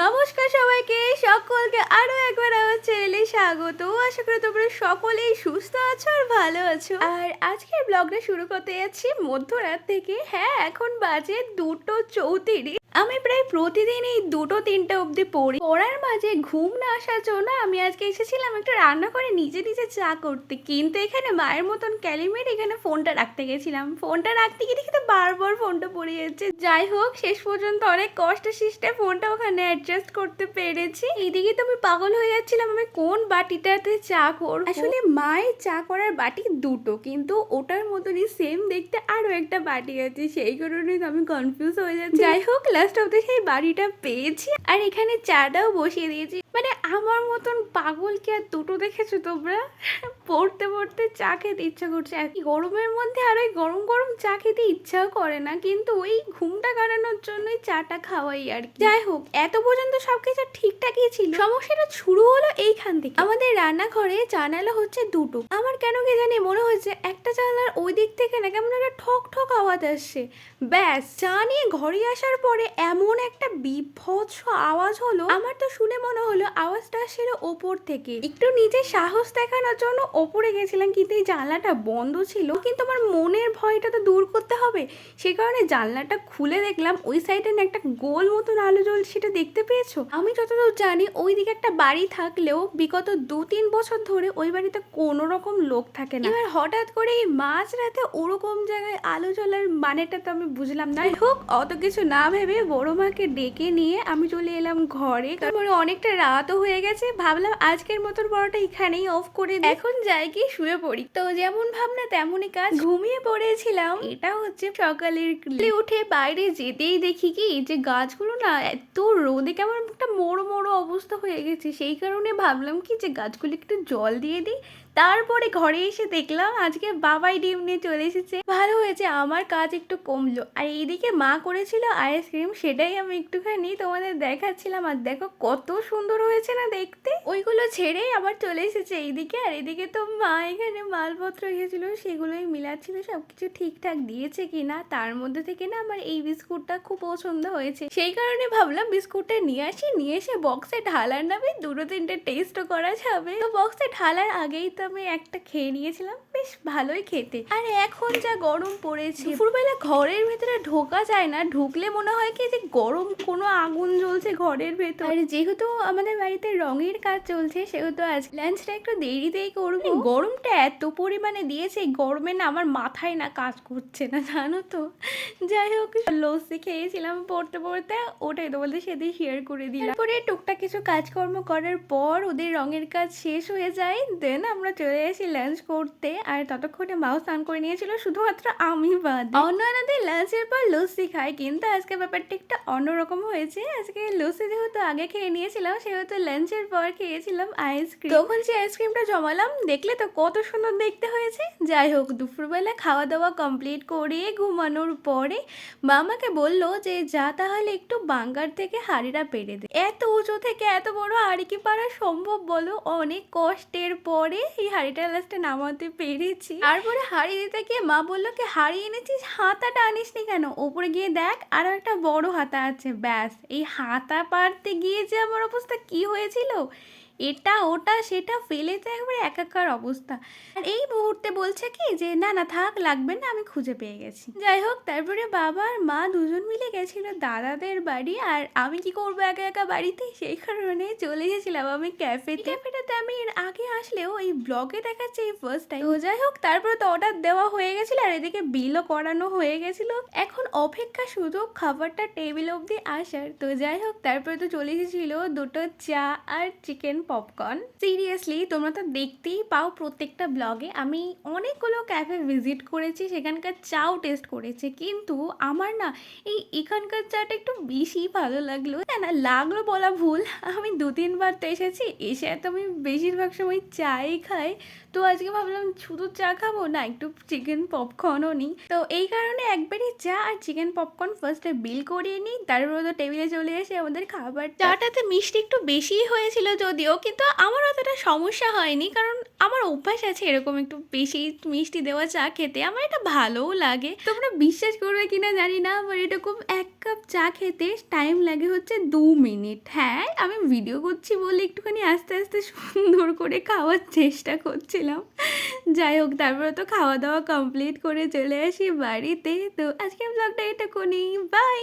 নমস্কার সবাইকে, সকলকে আরও একবার আমার চ্যানেলে স্বাগত। আশা করি তোমরা সকলেই সুস্থ আছো আর ভালো আছো। আর আজকের ব্লগটা শুরু করতে যাচ্ছি মধ্যরাত থেকে। হ্যাঁ এখন বাজে দুটো চৌত্রিশ। আমি প্রায় প্রতিদিন এই দুটো, তিনটে অবধি পড়ি। পড়ার মাঝে ঘুম না আসার জন্য আমি আজকে এসেছিলাম একটা রান্না করে নিজে নিজে চা করতে। কিন্তু এখানে মায়ের মতন ক্যালিমেট এখানে ফোনটা রাখতে গেছিলাম। ফোনটা রাখতে গিয়ে দেখি তো বারবার ফোনটা পড়ে যাচ্ছে। যাই হোক, শেষ পর্যন্ত অনেক কষ্ট সৃষ্টে, ফোনটা ওখানে অ্যাডজাস্ট করতে পেরেছি। এইদিকে তো আমি পাগল হয়ে যাচ্ছিলাম, আমি কোন বাটিটাতে চা করব? আসলে মায়ের চা করার বাটি দুটো, কিন্তু ওটার মতনই সেম দেখতে আরও একটা বাটি আছে। সেই কারণে আমি কনফিউজ হয়ে যাচ্ছি। যাই হোক লাস্ট অবধি সেই বাড়িটা পেয়েছি। আর এখানে চাটাও বসিয়ে দিয়েছি। মানে আমার মতন পাগল কি আর দুটো দেখেছ তোমরা? পড়তে পড়তে চা খেতে ইচ্ছা করছে। আর গরমের মধ্যে আর ওই গরম গরম চা খেতে ইচ্ছাও করে না, কিন্তু ওই ঘুমটা কাটানোর জন্যই চাটা খাওয়াই আর যাই হোক, এত পর্যন্ত সবকিছু ঠিকঠাকই ছিল। সমস্যাটা শুরু হলো এইখান থেকে। আমাদের রান্নাঘরে জানালা হচ্ছে দুটো। আমার কেন কি জানি, মনে হচ্ছে একটা জানালার ওই দিক থেকে না কেমন একটা ঠক ঠক আওয়াজ আসছে। ব্যাস, চা নিয়ে ঘরে আসার পরে এমন একটা বিভৎস আওয়াজ হলো। আমার তো শুনে মনে হলো আওয়াজটা আসছিল ওপর থেকে। একটু নিজে সাহস দেখানোর জন্য ওপরে গেছিলাম, কিন্তু এই জানলাটা বন্ধ ছিল। কিন্তু আমার মনের ভয়টা তো দূর করতে হবে। সে কারণে জানলাটা খুলে দেখলাম, ওই সাইডে না একটা গোল মতন আলো জ্বলছে, সেটা দেখতে পেয়েছ? আমি যতদূর জানি ওই দিকে একটা বাড়ি থাকলেও বিগত দু তিন বছর ধরে ওই বাড়িতে কোনো রকম লোক থাকে না। এবার হঠাৎ করে এই মাঝ রাতে ওরকম জায়গায় আলো জ্বলার মানেটা তো আমি বুঝলাম না। হোক, অত কিছু না ভেবে বড় মাকে ডেকে নিয়ে আমি চলে এলাম ঘরে। তারপরে অনেকটা রাতও হয়ে গেছে, ভাবলাম আজকের মতন বড়টা এখানেই অফ করে এখন যাই কি শুয়ে পড়ি। তো যেমন ভাবনা তেমনই কাজ। ঘুমিয়ে পড়েছিলাম। এটা হচ্ছে সকালের উঠে বাইরে যেতেই দেখি কি, যে গাছগুলো না এত রোদে কেমন একটা মোড়ো মোড়ো অবস্থা হয়ে গেছে। সেই কারণে ভাবলাম কি, যে গাছগুলি একটু জল দিয়ে দিই। তারপরে ঘরে এসে দেখলাম আজকে বাবাই ডিম নিয়ে চলে এসেছে। ভালো হয়েছে, আমার কাজ একটু কমলো। আর এইদিকে মা করেছিল আইসক্রিম, সেটাই আমি একটুখানি তোমাদের দেখাচ্ছিলাম। আর দেখো কত সুন্দর হয়েছে না দেখতে। ওইগুলো ছেড়ে আবার চলে এসেছে এইদিকে। আর এদিকে তো মা এখানে মালপত্র এসেছিল সেগুলোই মিলাচ্ছিল সব কিছু ঠিকঠাক দিয়েছে কিনা। তার মধ্যে থেকে না আমার এই বিস্কুটটা খুব পছন্দ হয়েছে। সেই কারণে ভাবলাম বিস্কুটটা নিয়ে আসি। নিয়ে এসে বক্সে ঢালার নামে দুটো তিনটে টেস্টও করা যাবে। তো বক্সে ঢালার আগেই তো আমি একটা খেয়ে নিয়েছিলাম। বেশ ভালোই খেতে। আর এখন যা গরম পড়েছে দুপুরবেলা ঘরের ভেতরে ঢোকা যায় না। ঢুকলে মনে হয় কি যে গরম কোনো আগুন জ্বলছে ঘরের ভেতর। আর যেহেতু আমাদের বাড়িতে রঙের কাজ চলছে সেহেতু আজ লাঞ্চটা একটু দেরিতেই করব। গরমটা এত পরিমাণে দিয়েছে গরমে না আমার মাথায় না কাজ করছে না জানো তো। যাই হোক লস্যি খেয়েছিলাম পড়তে পড়তে ওটাই তো বলতে সেদিন শেয়ার করে দিলাম। তারপরে টুকটাক কিছু কাজকর্ম করার পর ওদের রঙের কাজ শেষ হয়ে যায় দেন আমরা চলে আসি লাঞ্চ করতে। আর ততক্ষণে মাও স্নান করে নিয়েছিল শুধুমাত্র আমি বাদ। অন্যান্যদের লাঞ্চের পর লস্যি খাই কিন্তু আজকে ব্যাপারটা একটা অন্যরকম হয়েছে। আজকে লস্যি যেহেতু আগে খেয়ে নিয়েছিলাম সেহেতু লাঞ্চের পর খেয়েছিলাম আইসক্রিম তখন যে আইসক্রিমটা জমালাম দেখলে তো কত সুন্দর দেখতে হয়েছে। যাই হোক দুপুরবেলা খাওয়া দাওয়া কমপ্লিট করে ঘুমানোর পরে মামাকে বলল যে যা তাহলে একটু বাঙ্গার থেকে হাড়িটা পেরে দে। এত উঁচু থেকে এত বড় হাড়ি কি পারা সম্ভব বলো? অনেক কষ্টের পরে এই হাড়িটা লাস্টে নামাতে পেরেছি তারপরে হারিয়ে দিতে গিয়ে মা বলল কি, হারিয়ে এনেছিস, হাতাটা আনিসনি কেন? ওপরে গিয়ে দেখ, আরও একটা বড় হাতা আছে, ব্যাস। এই হাতা পারতে গিয়ে যে আমার অবস্থা কি হয়েছিল? এটা, ওটা, সেটা ফেলে তো একবারে একাকার অবস্থা। আর এই মুহূর্তে বলছে কি যে, না না, থাক, লাগবে না, আমি খুঁজে পেয়ে গেছি। যাই হোক, তারপরে বাবা আর মা দুজন মিলে গেছিল দাদাদের বাড়ি, আর আমি কি করব একা একা বাড়িতে? সেই কারণে চলে গেছিলাম আমি ক্যাফেতে ক্যাফেটাতে আমি এর আগে আসলেও এই ব্লগে দেখাচ্ছে এই ফার্স্ট টাইম তো যাই হোক, তারপরে তো অর্ডার দেওয়া হয়ে গেছিল, আর এদিকে বিলও করানো হয়ে গেছিল। এখন অপেক্ষা শুধু খাবারটা টেবিল অবধি আসার। তো যাই হোক, তারপরে তো চলে এসেছিল দুটো চা আর চিকেন পপকর্ন সিরিয়াসলি তোমরা তো দেখতেই পাও প্রত্যেকটা ব্লগে আমি অনেকগুলো ক্যাফে ভিজিট করেছি, সেখানকার চাও টেস্ট করেছি। কিন্তু আমার না এই এখানকার চাটা একটু বেশি ভালো লাগল। না না, লাগল বলা ভুল। আমি দু তিনবার তো এসেছি, এসে তো আমি বেশিরভাগ সময় চাই খাই। তো আজকে ভাবলাম শুধু চা খাব, না, একটু চিকেন পপকর্নও নিই। তো এই কারণে একবারই চা আর চিকেন পপকর্ন ফার্স্টে বিল করিয়ে নিই। তারপর তো টেবিলে চলে এসে আমাদের খাবার চাটাতে মিষ্টি একটু বেশিই হয়েছিল যদিও কিন্তু আমার অতটা সমস্যা হয়নি, কারণ আমার অভ্যাস আছে এরকম একটু বেশি মিষ্টি দেওয়া চা খেতে। আমার এটা ভালোও লাগে। তোমরা বিশ্বাস করবে কিনা জানি না আমার এরকম এক কাপ চা খেতে টাইম লাগে হচ্ছে দু মিনিট। হ্যাঁ আমি ভিডিও করছি বলে একটুখানি আস্তে আস্তে সুন্দর করে খাওয়ার চেষ্টা করছিলাম। যাই হোক, তারপরে তো খাওয়া দাওয়া কমপ্লিট করে চলে আসি বাড়িতে। তো আজকের ব্লগটা এটা করি বাই